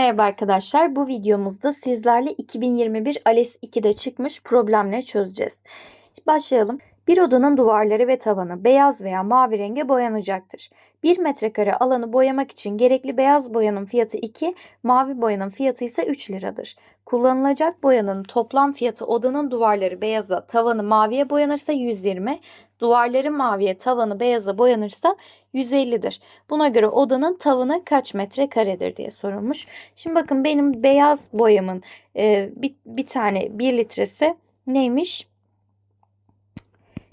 merhaba arkadaşlar. Bu videomuzda sizlerle 2021 ALES 2'de çıkmış problemleri çözeceğiz. Başlayalım. Bir odanın duvarları ve tavanı beyaz veya mavi renge boyanacaktır. 1 metrekare alanı boyamak için gerekli beyaz boyanın fiyatı 2, mavi boyanın fiyatı ise 3 liradır. Kullanılacak boyanın toplam fiyatı odanın duvarları beyaza, tavanı maviye boyanırsa 120, duvarları maviye, tavanı beyaza boyanırsa 150'dir. Buna göre odanın tavanı kaç metrekaredir diye sorulmuş. Şimdi bakın benim beyaz boyamın e, bir, bir tane 1 litresi neymiş?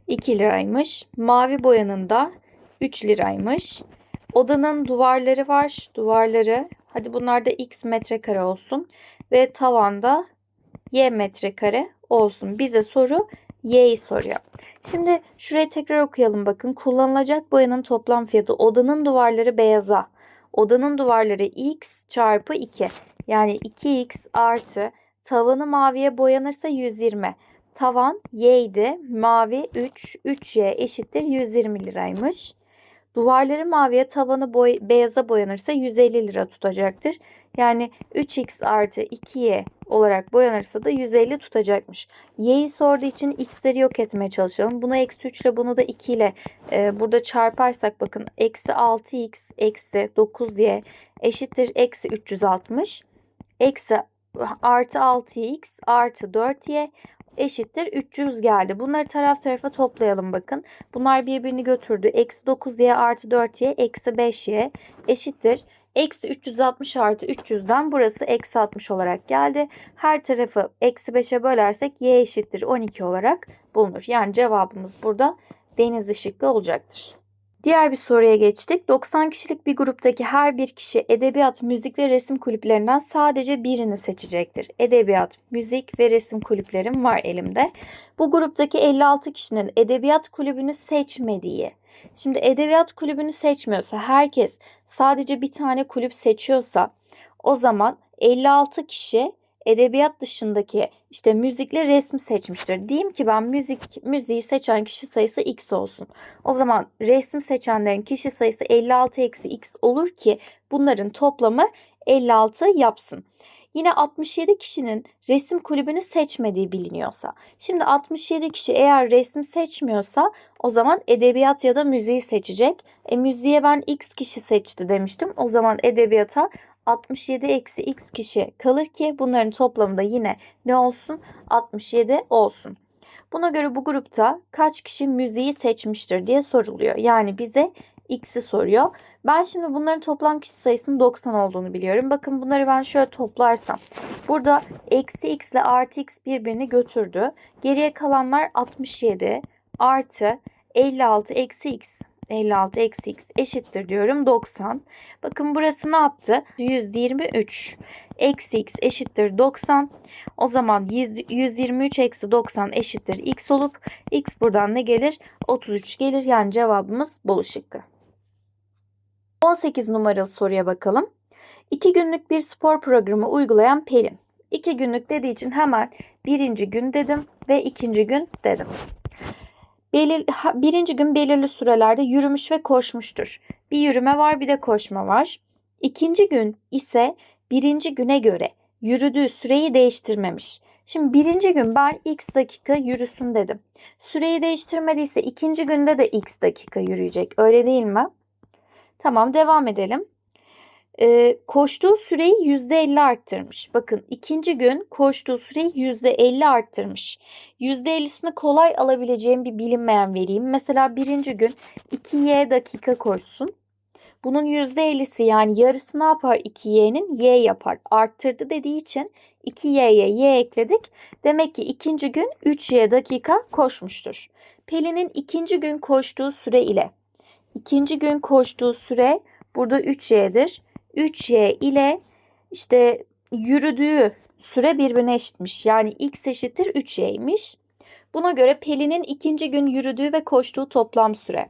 2 liraymış. Mavi boyanın da 3 liraymış. Odanın duvarları var. Duvarları hadi bunlar da x metrekare olsun. Ve tavanda y metrekare olsun. Bize soru y'yi soruyor. Şimdi şuraya tekrar okuyalım bakın. Kullanılacak boyanın toplam fiyatı odanın duvarları beyaza. Odanın duvarları x çarpı 2. Yani 2x artı tavanı maviye boyanırsa 120. Tavan y'ydi. Mavi 3. 3y eşittir 120 liraymış. Duvarları maviye tavanı boy beyaza boyanırsa 150 lira tutacaktır. Yani 3x artı 2y olarak boyanırsa da 150 tutacakmış. Y'yi sorduğu için x'leri yok etmeye çalışalım. Bunu eksi 3 ile bunu da 2 ile e, burada çarparsak bakın eksi 6x eksi 9y eşittir eksi 360. Eksi artı 6x artı 4y eşittir 300 geldi. Bunları taraf tarafa toplayalım bakın. Bunlar birbirini götürdü. Eksi 9y artı 4y eksi 5y eşittir. Eksi 360 artı 300'den burası eksi 60 olarak geldi. Her tarafı eksi 5'e bölersek y eşittir 12 olarak bulunur. Yani cevabımız burada deniz şıkkı olacaktır. Diğer bir soruya geçtik. 90 kişilik bir gruptaki her bir kişi edebiyat, müzik ve resim kulüplerinden sadece birini seçecektir. Edebiyat, müzik ve resim kulüplerim var elimde. Bu gruptaki 56 kişinin edebiyat kulübünü seçmediği. Şimdi edebiyat kulübünü seçmiyorsa herkes sadece bir tane kulüp seçiyorsa o zaman 56 kişi edebiyat dışındaki işte müzikle resmi seçmiştir. Diyeyim ki ben müzik müziği seçen kişi sayısı x olsun. O zaman resim seçenlerin kişi sayısı 56 eksi x olur ki bunların toplamı 56 yapsın. Yine 67 kişinin resim kulübünü seçmediği biliniyorsa. Şimdi 67 kişi eğer resim seçmiyorsa o zaman edebiyat ya da müziği seçecek. E müziğe ben x kişi seçti demiştim. O zaman edebiyata 67 eksi x kişi kalır ki bunların toplamı da yine ne olsun? 67 olsun. Buna göre bu grupta kaç kişi müziği seçmiştir diye soruluyor. Yani bize x'i soruyor. Ben şimdi bunların toplam kişi sayısının 90 olduğunu biliyorum. Bakın bunları ben şöyle toplarsam. Burada eksi x ile artı x birbirini götürdü. Geriye kalanlar 67 artı 56 eksi x 56 eksi x eşittir diyorum 90. Bakın burası ne yaptı? 123 eksi x eşittir 90. O zaman 123 eksi 90 eşittir x olup x buradan ne gelir? 33 gelir. Yani cevabımız Bolu şıkkı. 18 numaralı soruya bakalım. 2 günlük bir spor programı uygulayan Pelin. 2 günlük dediği için hemen birinci gün dedim ve ikinci gün dedim. Belir, birinci gün belirli sürelerde yürümüş ve koşmuştur. Bir yürüme var bir de koşma var. İkinci gün ise birinci güne göre yürüdüğü süreyi değiştirmemiş. Şimdi birinci gün ben x dakika yürüsün dedim. Süreyi değiştirmediyse ikinci günde de x dakika yürüyecek. Öyle değil mi? Tamam devam edelim. Ee, koştuğu süreyi %50 arttırmış. Bakın ikinci gün koştuğu süreyi %50 arttırmış. %50'sini kolay alabileceğim bir bilinmeyen vereyim. Mesela birinci gün 2y dakika koşsun. Bunun %50'si yani yarısı ne yapar 2y'nin? Y yapar. Arttırdı dediği için 2y'ye y ekledik. Demek ki ikinci gün 3y dakika koşmuştur. Pelin'in ikinci gün koştuğu süre ile ikinci gün koştuğu süre burada 3y'dir. 3y ile işte yürüdüğü süre birbirine eşitmiş. Yani x eşittir 3y'ymiş. Buna göre Pelin'in ikinci gün yürüdüğü ve koştuğu toplam süre.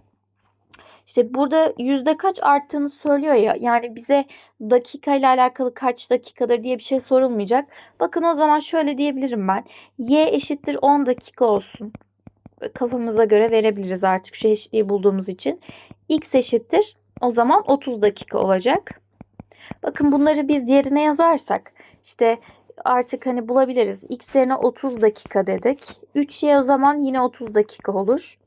İşte burada yüzde kaç arttığını söylüyor ya. Yani bize dakika ile alakalı kaç dakikadır diye bir şey sorulmayacak. Bakın o zaman şöyle diyebilirim ben. Y eşittir 10 dakika olsun. Kafamıza göre verebiliriz artık şu eşitliği bulduğumuz için. X eşittir o zaman 30 dakika olacak. Bakın bunları biz yerine yazarsak işte artık hani bulabiliriz. X yerine 30 dakika dedik. 3y o zaman yine 30 dakika olur.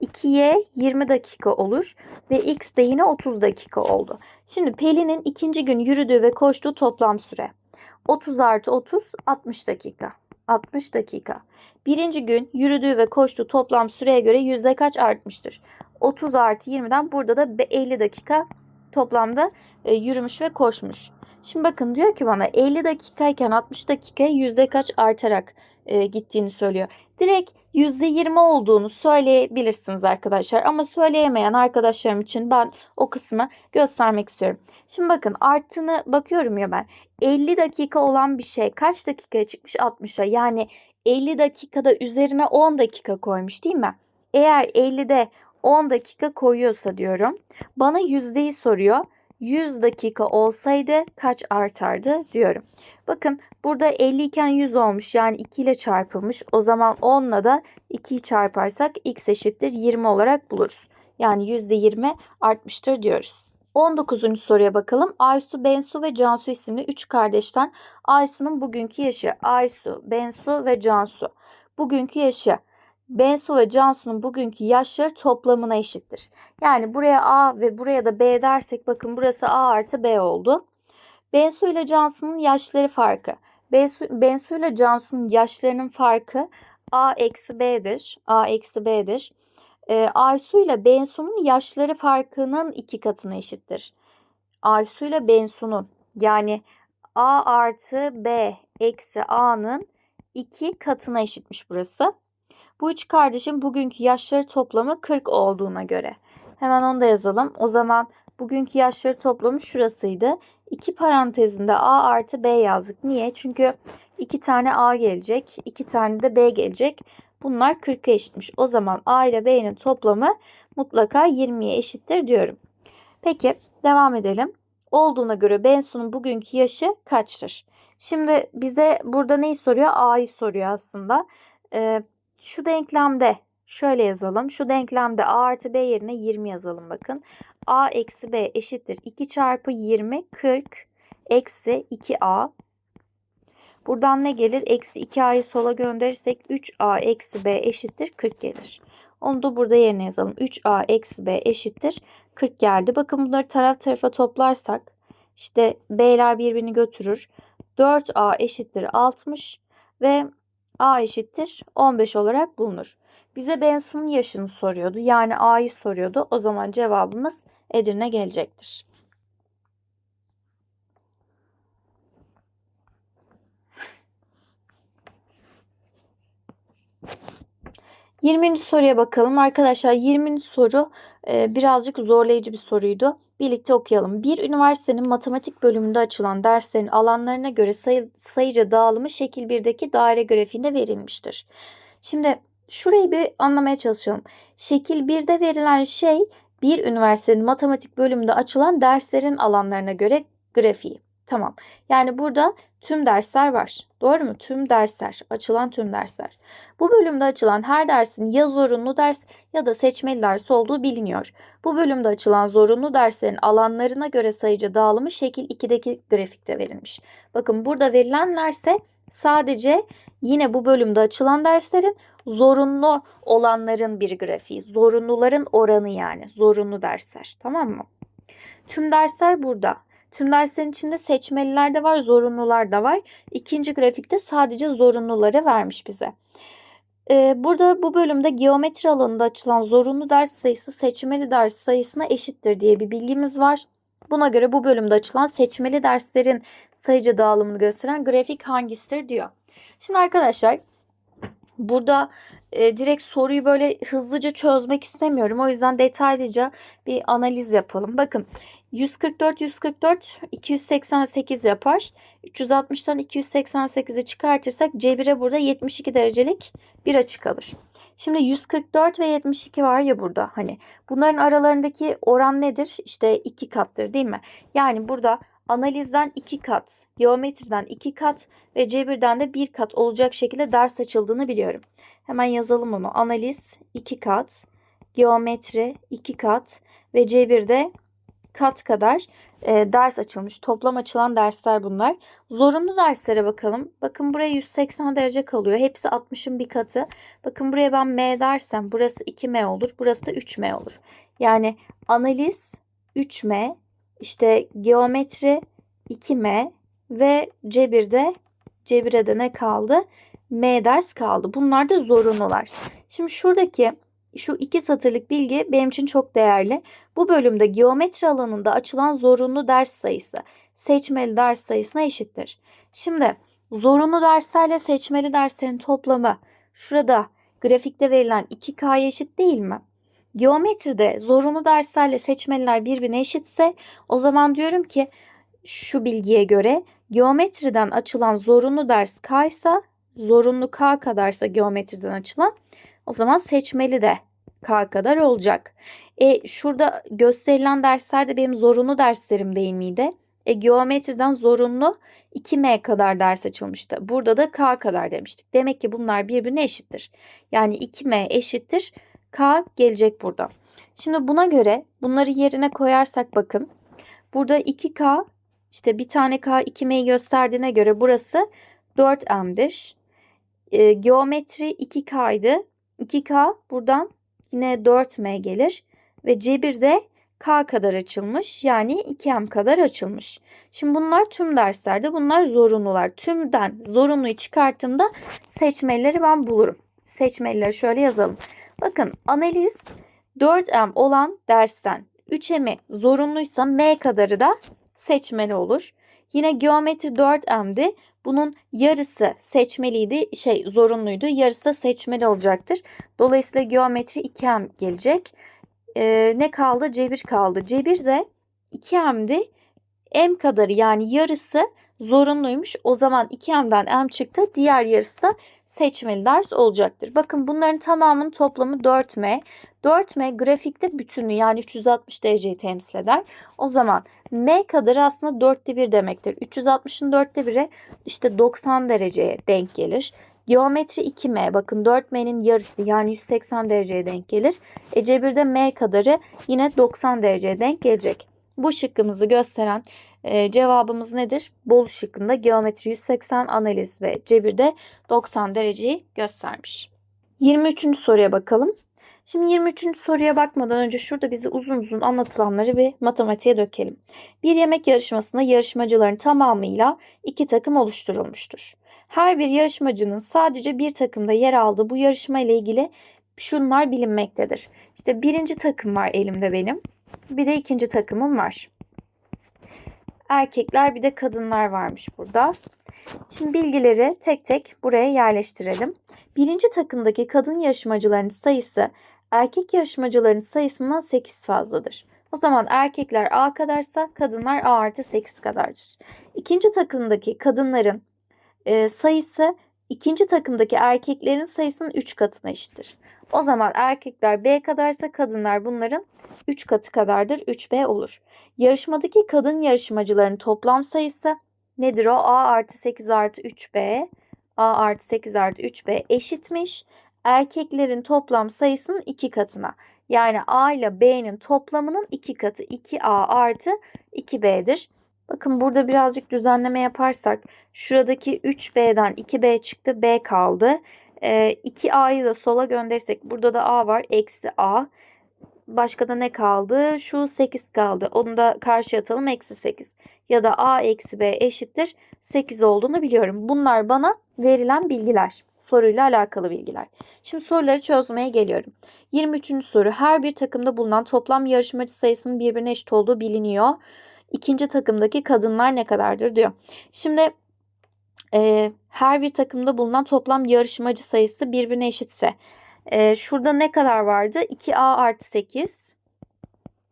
2y 20 dakika olur ve x de yine 30 dakika oldu. Şimdi Pelin'in ikinci gün yürüdüğü ve koştuğu toplam süre 30 artı 30 60 dakika. 60 dakika. Birinci gün yürüdüğü ve koştuğu toplam süreye göre yüzde kaç artmıştır? 30 artı 20'den burada da 50 dakika toplamda e, yürümüş ve koşmuş. Şimdi bakın diyor ki bana 50 dakikayken 60 dakikaya yüzde kaç artarak e, gittiğini söylüyor. Direkt yüzde 20 olduğunu söyleyebilirsiniz arkadaşlar. Ama söyleyemeyen arkadaşlarım için ben o kısmı göstermek istiyorum. Şimdi bakın arttığını bakıyorum ya ben. 50 dakika olan bir şey kaç dakikaya çıkmış 60'a? Yani 50 dakikada üzerine 10 dakika koymuş değil mi? Eğer 50'de 10 dakika koyuyorsa diyorum. Bana yüzdeyi soruyor. 100 dakika olsaydı kaç artardı diyorum. Bakın burada 50 iken 100 olmuş yani 2 ile çarpılmış. O zaman 10 ile da 2'yi çarparsak x eşittir 20 olarak buluruz. Yani %20 artmıştır diyoruz. 19. soruya bakalım. Aysu, Bensu ve Cansu isimli 3 kardeşten Aysu'nun bugünkü yaşı. Aysu, Bensu ve Cansu. Bugünkü yaşı. Bensu ve Cansu'nun bugünkü yaşları toplamına eşittir. Yani buraya A ve buraya da B dersek bakın burası A artı B oldu. Bensu ile Cansu'nun yaşları farkı. Bensu, Bensu ile Cansu'nun yaşlarının farkı A eksi B'dir. A eksi B'dir. E, Aysu ile Bensu'nun yaşları farkının iki katına eşittir. Aysu ile Bensu'nun yani A artı B eksi A'nın iki katına eşitmiş burası. Bu üç kardeşin bugünkü yaşları toplamı 40 olduğuna göre. Hemen onu da yazalım. O zaman bugünkü yaşları toplamı şurasıydı. İki parantezinde A artı B yazdık. Niye? Çünkü iki tane A gelecek. iki tane de B gelecek. Bunlar 40'a eşitmiş. O zaman A ile B'nin toplamı mutlaka 20'ye eşittir diyorum. Peki devam edelim. Olduğuna göre Bensu'nun bugünkü yaşı kaçtır? Şimdi bize burada neyi soruyor? A'yı soruyor aslında. Ee, şu denklemde şöyle yazalım. Şu denklemde A artı B yerine 20 yazalım bakın. A eksi B eşittir 2 çarpı 20 40 eksi 2A. Buradan ne gelir? Eksi 2A'yı sola gönderirsek 3A eksi B eşittir 40 gelir. Onu da burada yerine yazalım. 3A eksi B eşittir 40 geldi. Bakın bunları taraf tarafa toplarsak işte B'ler birbirini götürür. 4A eşittir 60 ve A eşittir 15 olarak bulunur. Bize Bensu'nun yaşını soruyordu. Yani A'yı soruyordu. O zaman cevabımız Edirne gelecektir. Yirminci soruya bakalım. Arkadaşlar 20. soru e, birazcık zorlayıcı bir soruydu. Birlikte okuyalım. Bir üniversitenin matematik bölümünde açılan derslerin alanlarına göre sayı, sayıca dağılımı şekil 1'deki daire grafiğinde verilmiştir. Şimdi şurayı bir anlamaya çalışalım. Şekil 1'de verilen şey bir üniversitenin matematik bölümünde açılan derslerin alanlarına göre grafiği. Tamam. Yani burada tüm dersler var. Doğru mu? Tüm dersler, açılan tüm dersler. Bu bölümde açılan her dersin ya zorunlu ders ya da seçmeli ders olduğu biliniyor. Bu bölümde açılan zorunlu derslerin alanlarına göre sayıca dağılımı şekil 2'deki grafikte verilmiş. Bakın burada verilenlerse sadece yine bu bölümde açılan derslerin zorunlu olanların bir grafiği. Zorunluların oranı yani. Zorunlu dersler. Tamam mı? Tüm dersler burada. Tüm derslerin içinde seçmeliler de var, zorunlular da var. İkinci grafikte sadece zorunluları vermiş bize. Ee, burada bu bölümde geometri alanında açılan zorunlu ders sayısı seçmeli ders sayısına eşittir diye bir bilgimiz var. Buna göre bu bölümde açılan seçmeli derslerin sayıca dağılımını gösteren grafik hangisidir diyor. Şimdi arkadaşlar burada e, direkt soruyu böyle hızlıca çözmek istemiyorum. O yüzden detaylıca bir analiz yapalım. Bakın 144 144 288 yapar. 360'tan 288'i çıkartırsak C1'e burada 72 derecelik bir açı kalır. Şimdi 144 ve 72 var ya burada hani bunların aralarındaki oran nedir? İşte 2 kattır değil mi? Yani burada analizden 2 kat, geometriden 2 kat ve C1'den de 1 kat olacak şekilde ders açıldığını biliyorum. Hemen yazalım onu. Analiz 2 kat, geometri 2 kat ve C1'de kat kadar e, ders açılmış. Toplam açılan dersler bunlar. Zorunlu derslere bakalım. Bakın buraya 180 derece kalıyor. Hepsi 60'ın bir katı. Bakın buraya ben M dersem burası 2M olur. Burası da 3M olur. Yani analiz 3M, işte geometri 2M ve cebirde cebire de ne kaldı? M ders kaldı. Bunlar da zorunlular. Şimdi şuradaki şu iki satırlık bilgi benim için çok değerli. Bu bölümde geometri alanında açılan zorunlu ders sayısı seçmeli ders sayısına eşittir. Şimdi zorunlu derslerle seçmeli derslerin toplamı şurada grafikte verilen 2K'ya eşit değil mi? Geometride zorunlu derslerle seçmeliler birbirine eşitse o zaman diyorum ki şu bilgiye göre geometriden açılan zorunlu ders K ise zorunlu K kadarsa geometriden açılan o zaman seçmeli de K kadar olacak. E şurada gösterilen dersler de benim zorunlu derslerim değil miydi? E geometriden zorunlu 2M kadar ders açılmıştı. Burada da K kadar demiştik. Demek ki bunlar birbirine eşittir. Yani 2M eşittir K gelecek burada. Şimdi buna göre bunları yerine koyarsak bakın. Burada 2K işte bir tane K 2M'yi gösterdiğine göre burası 4M'dir. E, geometri 2K'ydı. 2K buradan yine 4M gelir. Ve cebir de K kadar açılmış. Yani 2M kadar açılmış. Şimdi bunlar tüm derslerde. Bunlar zorunlular. Tümden zorunluyu çıkarttığımda seçmelileri ben bulurum. Seçmelileri şöyle yazalım. Bakın analiz 4M olan dersten 3M'i zorunluysa M kadarı da seçmeli olur. Yine geometri 4M'di. Bunun yarısı seçmeliydi, şey zorunluydu. Yarısı seçmeli olacaktır. Dolayısıyla geometri 2M gelecek. Ee, ne kaldı? Cebir kaldı. Cebir de 2M'di. M kadarı yani yarısı zorunluymuş. O zaman 2M'den M çıktı. Diğer yarısı da seçmeli ders olacaktır. Bakın bunların tamamının toplamı 4M. 4M grafikte bütünlüğü yani 360 dereceyi temsil eder. O zaman M kadarı aslında 4'te 1 demektir. 360'ın 4'te 1'e işte 90 dereceye denk gelir. Geometri 2M bakın 4M'nin yarısı yani 180 dereceye denk gelir. E cebirde M kadarı yine 90 dereceye denk gelecek. Bu şıkkımızı gösteren e, cevabımız nedir? Bolu şıkkında geometri 180 analiz ve cebirde 90 dereceyi göstermiş. 23. soruya bakalım. Şimdi 23. soruya bakmadan önce şurada bizi uzun uzun anlatılanları bir matematiğe dökelim. Bir yemek yarışmasında yarışmacıların tamamıyla iki takım oluşturulmuştur. Her bir yarışmacının sadece bir takımda yer aldığı bu yarışma ile ilgili şunlar bilinmektedir. İşte birinci takım var elimde benim. Bir de ikinci takımım var. Erkekler bir de kadınlar varmış burada. Şimdi bilgileri tek tek buraya yerleştirelim. Birinci takımdaki kadın yarışmacıların sayısı erkek yarışmacıların sayısından 8 fazladır. O zaman erkekler A kadarsa kadınlar A artı 8 kadardır. İkinci takımdaki kadınların e, sayısı ikinci takımdaki erkeklerin sayısının 3 katına eşittir. O zaman erkekler B kadarsa kadınlar bunların 3 katı kadardır. 3B olur. Yarışmadaki kadın yarışmacıların toplam sayısı nedir o? A artı 8 artı 3B. A artı 8 artı 3B eşitmiş. Erkeklerin toplam sayısının 2 katına. Yani A ile B'nin toplamının 2 katı. 2A artı 2B'dir. Bakın burada birazcık düzenleme yaparsak şuradaki 3B'den 2B çıktı. B kaldı. E, 2A'yı da sola gönderirsek burada da A var. Eksi A. Başka da ne kaldı? Şu 8 kaldı. Onu da karşıya atalım. Eksi 8. Ya da A eksi B eşittir 8 olduğunu biliyorum. Bunlar bana verilen bilgiler. Soruyla alakalı bilgiler. Şimdi soruları çözmeye geliyorum. 23. soru. Her bir takımda bulunan toplam yarışmacı sayısının birbirine eşit olduğu biliniyor. İkinci takımdaki kadınlar ne kadardır diyor. Şimdi e, her bir takımda bulunan toplam yarışmacı sayısı birbirine eşitse e, şurada ne kadar vardı? 2A artı 8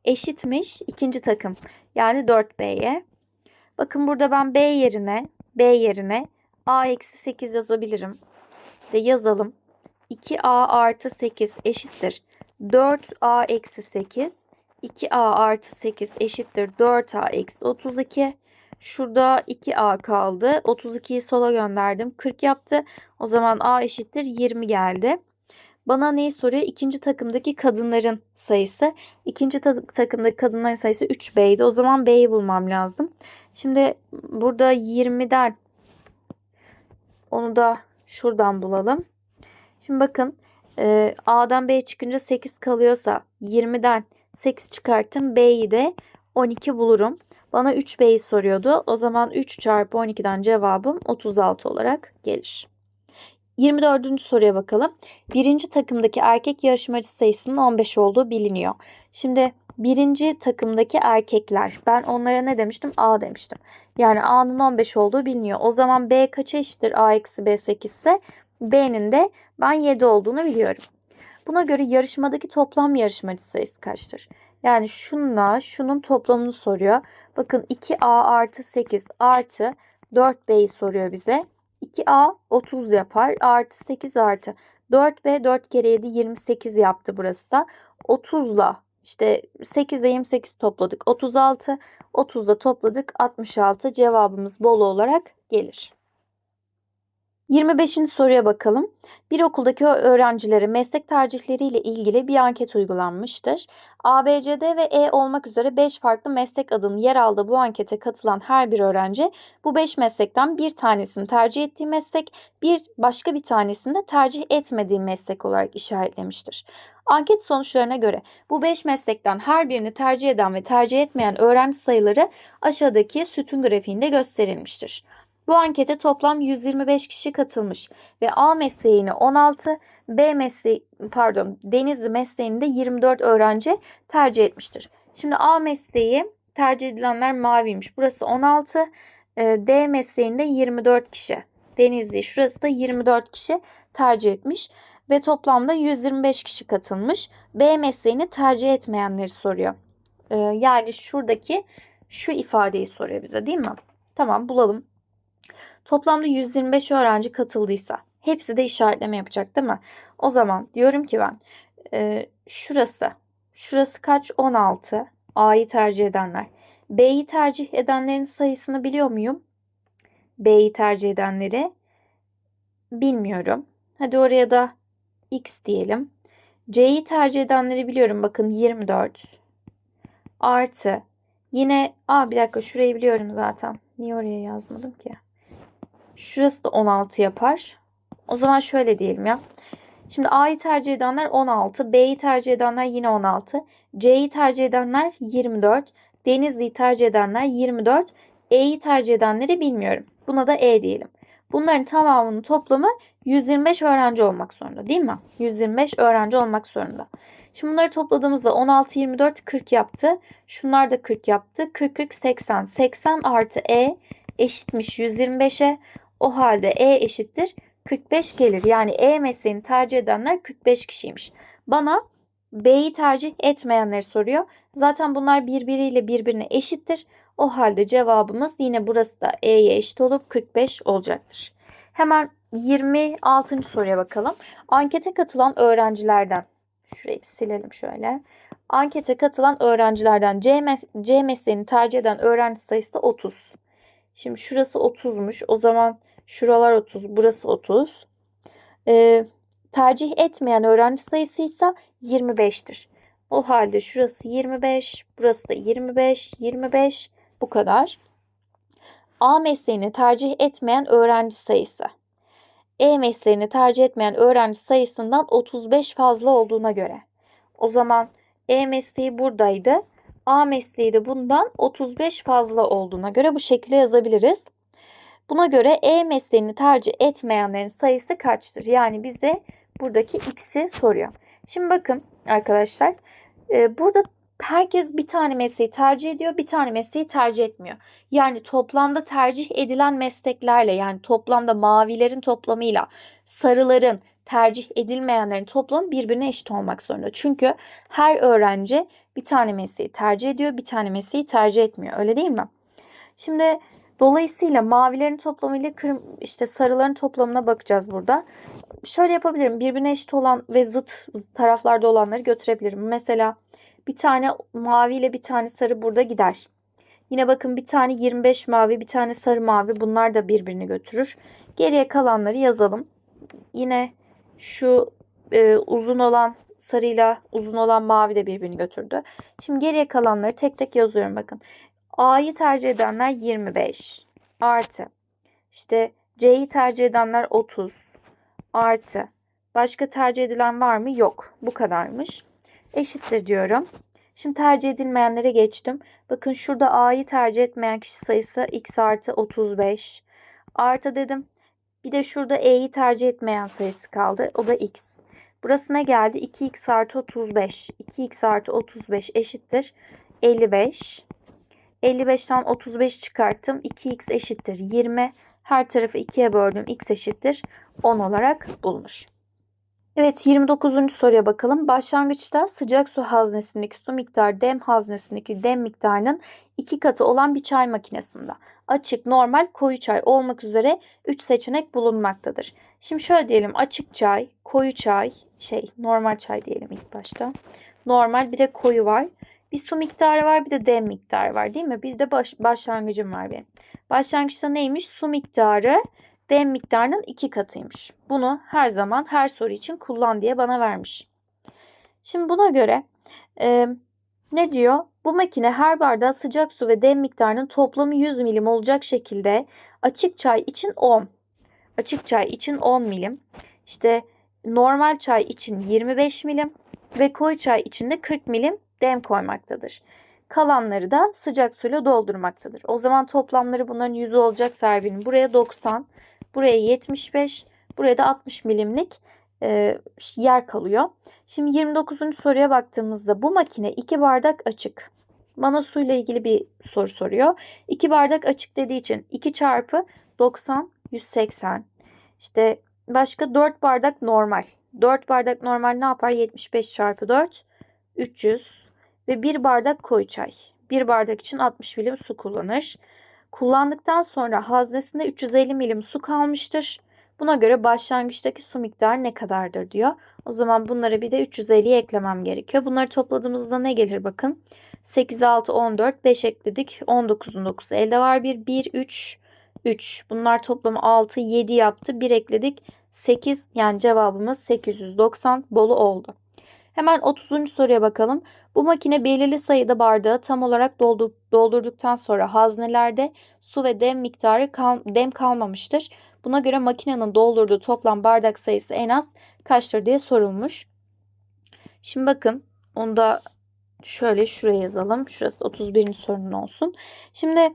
eşitmiş ikinci takım. Yani 4B'ye. Bakın burada ben B yerine B yerine A eksi 8 yazabilirim. İşte yazalım. 2A artı 8 eşittir. 4A eksi 8. 2A artı 8 eşittir. 4A eksi 32. Şurada 2A kaldı. 32'yi sola gönderdim. 40 yaptı. O zaman A eşittir 20 geldi. Bana neyi soruyor? İkinci takımdaki kadınların sayısı. İkinci ta- takımdaki kadınların sayısı 3B'ydi. O zaman B'yi bulmam lazım. Şimdi burada 20'den onu da şuradan bulalım. Şimdi bakın e, A'dan B'ye çıkınca 8 kalıyorsa 20'den 8 çıkarttım. B'yi de 12 bulurum. Bana 3B'yi soruyordu. O zaman 3 çarpı 12'den cevabım 36 olarak gelir. 24. soruya bakalım. Birinci takımdaki erkek yarışmacı sayısının 15 olduğu biliniyor. Şimdi birinci takımdaki erkekler ben onlara ne demiştim? A demiştim. Yani A'nın 15 olduğu biliniyor. O zaman B kaça eşittir? A eksi B 8 ise B'nin de ben 7 olduğunu biliyorum. Buna göre yarışmadaki toplam yarışmacı sayısı kaçtır? Yani şununla şunun toplamını soruyor. Bakın 2A artı 8 artı 4B'yi soruyor bize. 2A 30 yapar. Artı 8 artı 4B 4 kere 7 28 yaptı burası da. 30'la işte 8'e 28 topladık. 36. 30'da topladık. 66 cevabımız bol olarak gelir. 25. soruya bakalım. Bir okuldaki öğrencilere meslek tercihleriyle ilgili bir anket uygulanmıştır. A, B, C, D ve E olmak üzere 5 farklı meslek adının yer aldığı bu ankete katılan her bir öğrenci bu 5 meslekten bir tanesini tercih ettiği meslek, bir başka bir tanesini de tercih etmediği meslek olarak işaretlemiştir. Anket sonuçlarına göre bu 5 meslekten her birini tercih eden ve tercih etmeyen öğrenci sayıları aşağıdaki sütun grafiğinde gösterilmiştir. Bu ankete toplam 125 kişi katılmış ve A mesleğini 16, B mesleği pardon Denizli mesleğini de 24 öğrenci tercih etmiştir. Şimdi A mesleği tercih edilenler maviymiş. Burası 16, e, D mesleğinde 24 kişi. Denizli şurası da 24 kişi tercih etmiş ve toplamda 125 kişi katılmış. B mesleğini tercih etmeyenleri soruyor. E, yani şuradaki şu ifadeyi soruyor bize değil mi? Tamam bulalım. Toplamda 125 öğrenci katıldıysa hepsi de işaretleme yapacak değil mi? O zaman diyorum ki ben e, şurası şurası kaç? 16. A'yı tercih edenler. B'yi tercih edenlerin sayısını biliyor muyum? B'yi tercih edenleri bilmiyorum. Hadi oraya da X diyelim. C'yi tercih edenleri biliyorum. Bakın 24 artı yine A bir dakika şurayı biliyorum zaten. Niye oraya yazmadım ki? Şurası da 16 yapar. O zaman şöyle diyelim ya. Şimdi A'yı tercih edenler 16, B'yi tercih edenler yine 16, C'yi tercih edenler 24, Denizli'yi tercih edenler 24, E'yi tercih edenleri bilmiyorum. Buna da E diyelim. Bunların tamamının toplamı 125 öğrenci olmak zorunda değil mi? 125 öğrenci olmak zorunda. Şimdi bunları topladığımızda 16, 24, 40 yaptı. Şunlar da 40 yaptı. 40, 40, 80. 80 artı E eşitmiş 125'e. O halde E eşittir 45 gelir. Yani E mesleğini tercih edenler 45 kişiymiş. Bana B'yi tercih etmeyenleri soruyor. Zaten bunlar birbiriyle birbirine eşittir. O halde cevabımız yine burası da E'ye eşit olup 45 olacaktır. Hemen 26. soruya bakalım. Ankete katılan öğrencilerden şurayı bir silelim şöyle. Ankete katılan öğrencilerden C, mes- C mesleğini tercih eden öğrenci sayısı 30. Şimdi şurası 30'muş. O zaman şuralar 30, burası 30. Ee, tercih etmeyen öğrenci sayısı ise 25'tir. O halde şurası 25, burası da 25, 25 bu kadar. A mesleğini tercih etmeyen öğrenci sayısı. E mesleğini tercih etmeyen öğrenci sayısından 35 fazla olduğuna göre. O zaman E mesleği buradaydı. A mesleği de bundan 35 fazla olduğuna göre bu şekilde yazabiliriz. Buna göre E mesleğini tercih etmeyenlerin sayısı kaçtır? Yani bize buradaki X'i soruyor. Şimdi bakın arkadaşlar e, burada herkes bir tane mesleği tercih ediyor, bir tane mesleği tercih etmiyor. Yani toplamda tercih edilen mesleklerle yani toplamda mavilerin toplamıyla sarıların tercih edilmeyenlerin toplamı birbirine eşit olmak zorunda. Çünkü her öğrenci bir tane mesleği tercih ediyor, bir tane mesleği tercih etmiyor. Öyle değil mi? Şimdi dolayısıyla mavilerin toplamıyla kırm işte sarıların toplamına bakacağız burada. Şöyle yapabilirim. Birbirine eşit olan ve zıt taraflarda olanları götürebilirim. Mesela bir tane mavi ile bir tane sarı burada gider. Yine bakın bir tane 25 mavi, bir tane sarı mavi. Bunlar da birbirini götürür. Geriye kalanları yazalım. Yine şu e, uzun olan sarıyla uzun olan mavi de birbirini götürdü. Şimdi geriye kalanları tek tek yazıyorum bakın. A'yı tercih edenler 25 artı. İşte C'yi tercih edenler 30 artı. Başka tercih edilen var mı? Yok. Bu kadarmış. Eşittir diyorum. Şimdi tercih edilmeyenlere geçtim. Bakın şurada A'yı tercih etmeyen kişi sayısı x artı 35. Artı dedim. Bir de şurada E'yi tercih etmeyen sayısı kaldı. O da x. Burası ne geldi? 2x artı 35. 2x artı 35 eşittir 55. 55'ten 35 çıkarttım. 2x eşittir 20. Her tarafı 2'ye böldüm. x eşittir 10 olarak bulunur. Evet 29. soruya bakalım. Başlangıçta sıcak su haznesindeki su miktarı dem haznesindeki dem miktarının iki katı olan bir çay makinesinde açık, normal, koyu çay olmak üzere 3 seçenek bulunmaktadır. Şimdi şöyle diyelim açık çay, koyu çay, şey normal çay diyelim ilk başta. Normal bir de koyu var. Bir su miktarı var bir de dem miktarı var değil mi? Bir de baş, başlangıcım var benim. Başlangıçta neymiş? Su miktarı dem miktarının iki katıymış. Bunu her zaman her soru için kullan diye bana vermiş. Şimdi buna göre e, ne diyor? Bu makine her bardağa sıcak su ve dem miktarının toplamı 100 milim olacak şekilde açık çay için 10. Açık çay için 10 milim. İşte normal çay için 25 milim ve koyu çay için de 40 milim dem koymaktadır. Kalanları da sıcak suyla doldurmaktadır. O zaman toplamları bunların 100 olacak Servin'in. Buraya 90, buraya 75, buraya da 60 milimlik e, yer kalıyor. Şimdi 29. soruya baktığımızda bu makine 2 bardak açık. Bana suyla ilgili bir soru soruyor. 2 bardak açık dediği için 2 çarpı 90 180. İşte başka 4 bardak normal. 4 bardak normal ne yapar? 75 çarpı 4 300 ve 1 bardak koyu çay. 1 bardak için 60 milim su kullanır. Kullandıktan sonra haznesinde 350 milim su kalmıştır. Buna göre başlangıçtaki su miktarı ne kadardır diyor. O zaman bunları bir de 350'ye eklemem gerekiyor. Bunları topladığımızda ne gelir bakın. 8, 6, 14, 5 ekledik. 19'un 9 elde var 1, 1, 3, 3. Bunlar toplamı 6, 7 yaptı. 1 ekledik. 8 yani cevabımız 890 bolu oldu. Hemen 30. soruya bakalım. Bu makine belirli sayıda bardağı tam olarak doldur, doldurduktan sonra haznelerde su ve dem miktarı kal, dem kalmamıştır. Buna göre makinenin doldurduğu toplam bardak sayısı en az kaçtır diye sorulmuş. Şimdi bakın onu da şöyle şuraya yazalım. Şurası 31. sorunun olsun. Şimdi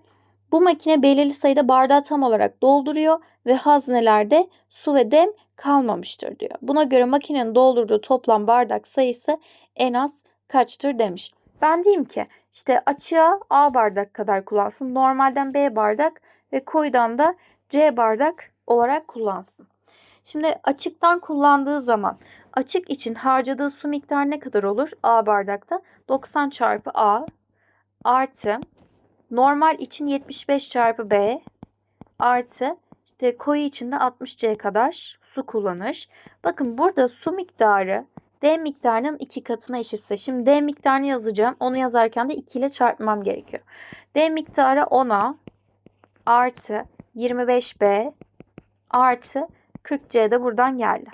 bu makine belirli sayıda bardağı tam olarak dolduruyor ve haznelerde su ve dem kalmamıştır diyor. Buna göre makinenin doldurduğu toplam bardak sayısı en az kaçtır demiş. Ben diyeyim ki işte açığa A bardak kadar kullansın. Normalden B bardak ve koyudan da C bardak olarak kullansın. Şimdi açıktan kullandığı zaman açık için harcadığı su miktarı ne kadar olur? A bardakta 90 çarpı A artı normal için 75 çarpı B artı işte koyu için de 60C kadar su kullanır. Bakın burada su miktarı D miktarının iki katına eşitse. Şimdi D miktarını yazacağım. Onu yazarken de 2 ile çarpmam gerekiyor. D miktarı 10'a artı 25B artı 40C de buradan geldi.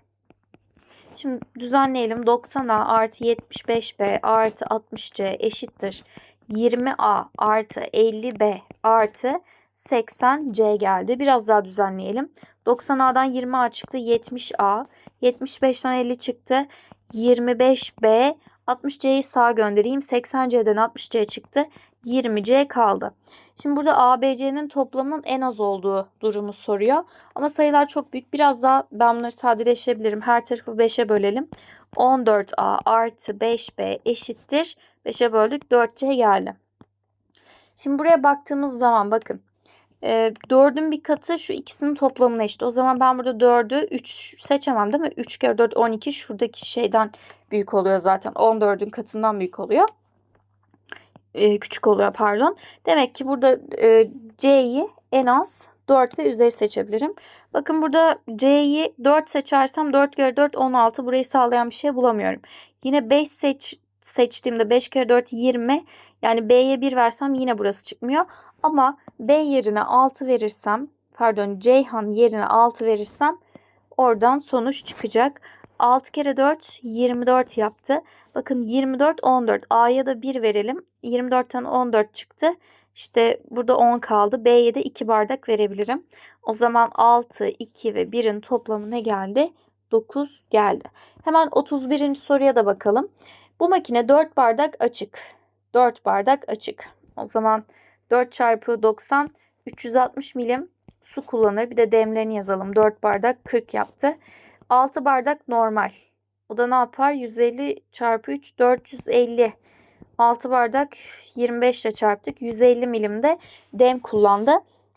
Şimdi düzenleyelim. 90A artı 75B artı 60C eşittir. 20A artı 50B artı 80C geldi. Biraz daha düzenleyelim. 90A'dan 20A çıktı. 70A. 75'ten 50 çıktı. 25B. 60C'yi sağa göndereyim. 80C'den 60C çıktı. 20C kaldı. Şimdi burada ABC'nin toplamının en az olduğu durumu soruyor. Ama sayılar çok büyük. Biraz daha ben bunları sadeleştirebilirim. Her tarafı 5'e bölelim. 14A artı 5B eşittir. 5'e böldük 4C geldi. Şimdi buraya baktığımız zaman bakın. E, 4'ün bir katı şu ikisinin toplamına eşit. O zaman ben burada 4'ü 3 seçemem değil mi? 3 kere 4 12 şuradaki şeyden büyük oluyor zaten. 14'ün katından büyük oluyor e, küçük oluyor pardon. Demek ki burada e, C'yi en az 4 ve üzeri seçebilirim. Bakın burada C'yi 4 seçersem 4 kere 4 16 burayı sağlayan bir şey bulamıyorum. Yine 5 seç, seçtiğimde 5 kere 4 20 yani B'ye 1 versem yine burası çıkmıyor. Ama B yerine 6 verirsem pardon Ceyhan yerine 6 verirsem oradan sonuç çıkacak. 6 kere 4 24 yaptı. Bakın 24 14. A'ya da 1 verelim. 24'ten 14 çıktı. İşte burada 10 kaldı. B'ye de 2 bardak verebilirim. O zaman 6, 2 ve 1'in toplamı ne geldi? 9 geldi. Hemen 31. soruya da bakalım. Bu makine 4 bardak açık. 4 bardak açık. O zaman 4 çarpı 90 360 milim su kullanır. Bir de demlerini yazalım. 4 bardak 40 yaptı. 6 bardak normal. O da ne yapar? 150 çarpı 3 450. 6 bardak 25 ile çarptık. 150 milimde dem kullandı.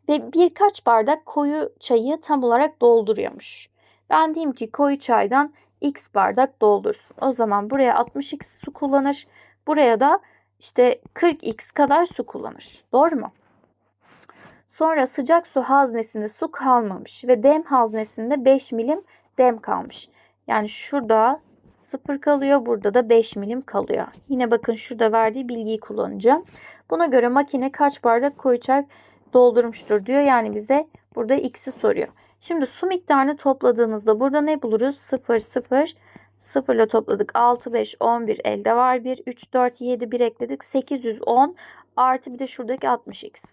Ve birkaç bardak koyu çayı tam olarak dolduruyormuş. Ben diyeyim ki koyu çaydan x bardak doldursun. O zaman buraya 60x su kullanır. Buraya da işte 40x kadar su kullanır. Doğru mu? Sonra sıcak su haznesinde su kalmamış ve dem haznesinde 5 milim dem kalmış. Yani şurada 0 kalıyor, burada da 5 milim kalıyor. Yine bakın şurada verdiği bilgiyi kullanacağım. Buna göre makine kaç bardak koyu çay doldurmuştur diyor. Yani bize burada x'i soruyor. Şimdi su miktarını topladığımızda burada ne buluruz? 0, 0, 0 ile topladık. 6, 5, 11 elde var 1, 3, 4, 7, 1 ekledik. 810 artı bir de şuradaki 60x.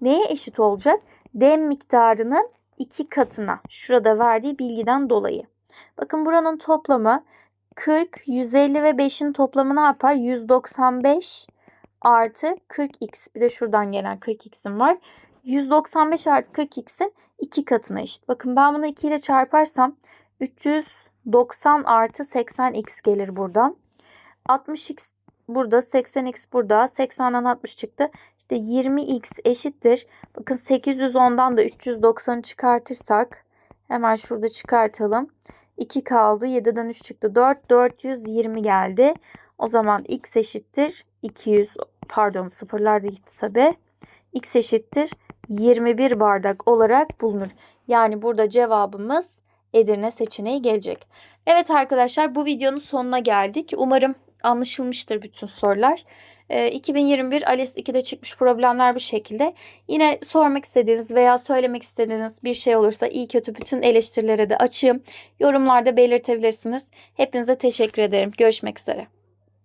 Neye eşit olacak? Dem miktarının 2 katına. Şurada verdiği bilgiden dolayı. Bakın buranın toplamı 40, 150 ve 5'in toplamı ne yapar? 195 artı 40x. Bir de şuradan gelen 40x'im var. 195 artı 40x'in 2 katına eşit. Bakın ben bunu 2 ile çarparsam 390 artı 80x gelir buradan. 60x burada, 80x burada. 80'den 60 çıktı. İşte 20x eşittir. Bakın 810'dan da 390'ı çıkartırsak hemen şurada çıkartalım. 2 kaldı. 7'den 3 çıktı. 4. 420 geldi. O zaman x eşittir 200 pardon sıfırlar da gitti tabi. x eşittir 21 bardak olarak bulunur. Yani burada cevabımız Edirne seçeneği gelecek. Evet arkadaşlar bu videonun sonuna geldik. Umarım anlaşılmıştır bütün sorular. Ee, 2021 ALES 2'de çıkmış problemler bu şekilde. Yine sormak istediğiniz veya söylemek istediğiniz bir şey olursa iyi kötü bütün eleştirilere de açığım. Yorumlarda belirtebilirsiniz. Hepinize teşekkür ederim. Görüşmek üzere.